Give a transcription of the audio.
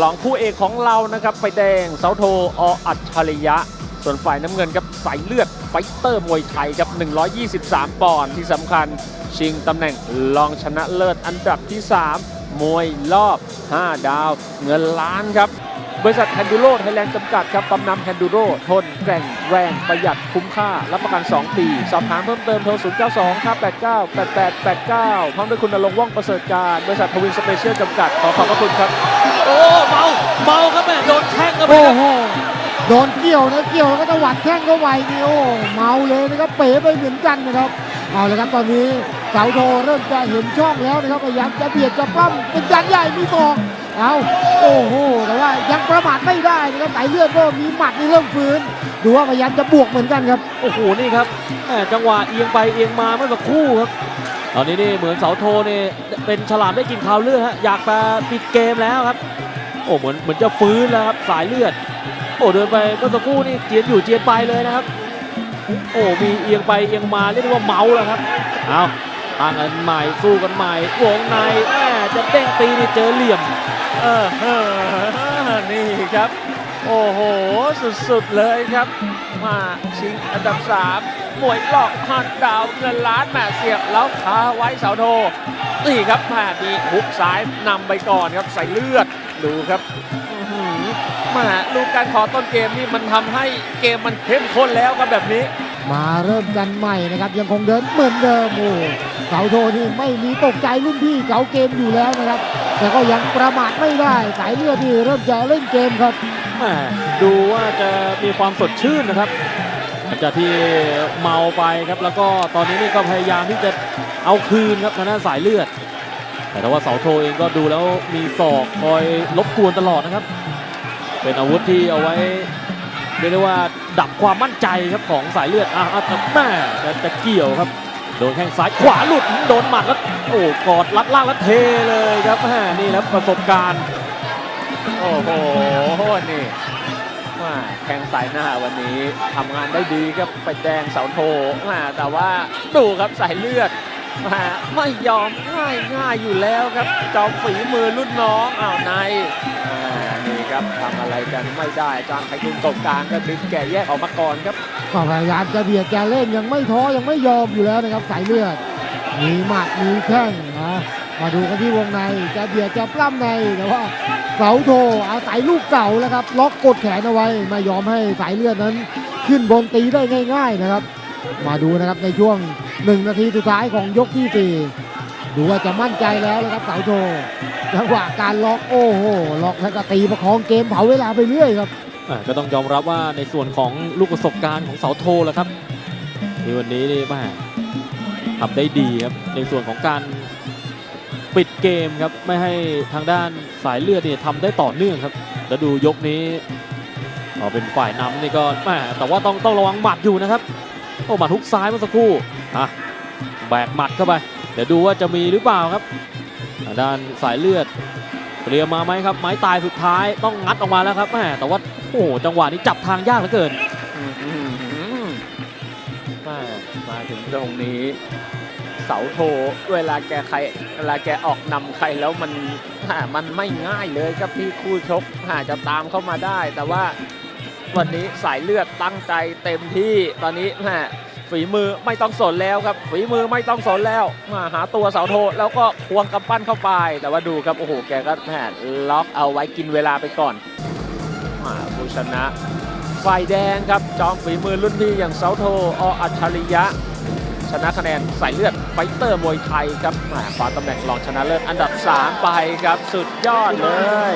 ลองคู่เอกของเรานะครับไฟแดงเสาโทออัจฉริยะ ส่วนฝ่ายน้ำเงินครับสายเลือดไฟเตอร์มวยไทยครับ 123 ปอนด์ที่สำคัญ ชิงตำแหน่งรองชนะเลิศอันดับที่ 3 มวยรอบ 5 ดาว เงินล้านครับ บริษัทแฮนดูโรไทยแลนด์จำกัดครับปั๊มน้ำแฮนดูโรทนแกร่งแรงประหยัดคุ้มค่า รับประกัน 2 ปี สอบถามเพิ่มเติมโทร 092 589 8889 พร้อมด้วยคุณนรงค์ว่องประเสริฐการ บริษัททวินสเปเชียลจำกัด ขอขอบพระคุณครับ โอ้เมาเมาครับแม่โดนแข้งเข้าไปโอ้ครับโหโดนเกี่ยวนะเกี่ยวแล้วก็ตะวัดแข้งเข้าไปนี่โอ้เมาเลยนะครับเป๋ไปเหมือนกันนะครับเอาเลยครับตอนนี้ เสาโทเริ่มจะเห็นช่องแล้วนะครับพยายามจะเบียดจะปล้ำเป็นยันใหญ่มีศอกเอาโอ้โหแต่ว่ายังประมาทไม่ได้นะครับสายเลือดก็มีหมัดนี่เริ่มฟื้นดูว่าพยายามจะบวกเหมือนกันครับโอ้โหนี่ครับจังหวะเอียงไปเอียงมาเมื่อสักครู่ครับตอนนี้นี่เหมือนเสาโทนี่เป็นฉลามได้กินข้าวเลือดฮะอยากมาปิดเกมแล้วครับ โอ้เหมือนเหมือนจะฟื้นแล้วครับสายเลือด โอ้เดินไปเมื่อสักครู่นี่เจียนอยู่เจียนไปเลยนะครับ โอ้มีเอียงไปเอียงมาเรียกว่าเมาแล้วครับเอา ตั้งกันใหม่สู้กันใหม่วงในแม่จะเด้งตีนี่เจอเหลี่ยม เออเออนี่ครับ โอ้โห สุดๆเลยครับ มาชิงอันดับ3มวยหลอกหันดาวเงินล้านแหม่เสียบแล้วคาไว้เสาโทนี่ครับแหม่มีฮุกซ้ายนำไปก่อนครับใส่เลือดดูครับอื้อหือแหมาลูกการขอต้นเกมนี่มันทำให้เกมมันเข้มข้นแล้วครับแบบนี้ มาเริ่มกันใหม่นะครับ ยังคงเดินเหมือนเดิมโอ้ เสาโทนี่ไม่มีตกใจรุ่นพี่เก่าเกมอยู่แล้วนะครับ แต่ก็ยังประมาทไม่ได้สายเลือดนี่เริ่มจะเล่นเกมครับแหมดูว่าจะมีความสดชื่นนะครับหลังจากที่เมาไปครับ แล้วก็ตอนนี้นี่ก็พยายามที่จะเอาคืนครับทางด้านสายเลือด แต่ว่าเสาโทเองก็ดูแล้วมีศอกคอยรบกวนตลอดนะครับ เป็นอาวุธที่เอาไว้เรียกได้ว่าดับความมั่นใจครับของสายเลือดอะแต่แม่จะเกี่ยวครับ ดนแข้งซ้ายขวาหลุดโดนหมัดแล้วโอ้กอดลัดล่างแล้วเทเลยครับแม่นี่แล้วประสบการณ์ โอ้โหนี่ว่าแข้งสายหน้าวันนี้ทำงานได้ดีครับไปแดงเสาโทมาแต่ว่าดูครับสายเลือดมาไม่ยอมง่ายง่ายอยู่แล้วครับ จอมฝีมือรุ่นน้องอ้าวในอ่านี่ครับทำอะไรกันไม่ได้จางไข่ตุ้มตรงกลางก็ดึงแก่แยกออกมาก่อนครับ พยายามจะเบียดจะเล่นยังไม่ท้อยังไม่ยอมอยู่แล้วนะครับสายเลือด มีหมัดมีแข้งนะมาดูกันที่วงในจะเบียดจะปล้ำในแต่ว่าเสาโทอาศัยลูกเก่าแล้วครับ ล็อกกดแขนเอาไว้ไม่ยอมให้สายเลือดนั้น ขึ้นบนตีได้ง่าย ๆนะครับ มาดูนะครับในช่วงหนึ่งนาทีสุดท้ายของยกที่สี่ดูว่าจะมั่นใจแล้วนะครับเสาโทจังหวะการล็อกโอ้โหล็อกแล้วก็ตีประคองเกมเผาเวลาไปเรื่อยครับ ก็ต้องยอมรับว่าในส่วนของลูกประสบการณ์ของเสาโทแล้วครับทีวันนี้นี่แม่ทำได้ดีครับในส่วนของการปิดเกมครับไม่ให้ทางด้านสายเลือดเนี่ยทำได้ต่อเนื่องครับแล้วดูยกนี้อ๋อเป็นฝ่ายนำนี่ก็แม่แต่ว่าต้องต้องระวังหมัดอยู่นะครับโอ้หมัดทุกซ้ายเมื่อสักครู่อะแบกหมัดเข้าไป เดี๋ยวดูว่าจะมีหรือเปล่าครับทางด้านสายเลือดเตรียมมาไหมครับ ไม้ตายสุดท้ายต้องงัดออกมาแล้วครับแม่แต่ว่า โอ้โหจังหวะนี้จับทางยากเหลือเกินมามาถึงตรงนี้ เสาโทเวลาแกใครเวลาแกออกนำใครแล้วมันมันไม่ง่ายเลยครับที่คู่ชกอาจจะตามเข้ามาได้ แต่ว่าวันนี้สายเลือดตั้งใจเต็มที่ตอนนี้แหมฝีมือไม่ต้องสนแล้วครับ ฝีมือไม่ต้องสนแล้วมาหาตัวเสาโทแล้วก็ควงกำปั้นเข้าไป แต่ว่าดูครับโอ้โหแกก็แหมล็อกเอาไว้กินเวลาไปก่อน มาผู้ชนะ ฝ่ายแดงครับ จอมฝีมือรุ่นพี่อย่างเซาโทออัจฉริยะ ชนะคะแนนสายเลือดไฟเตอร์มวยไทยครับมาคว้าตำแหน่งรองชนะเลิศอันดับ 3 ไปครับ สุดยอดเลย